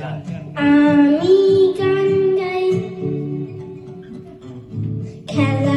চার আমি গান গাই খেলা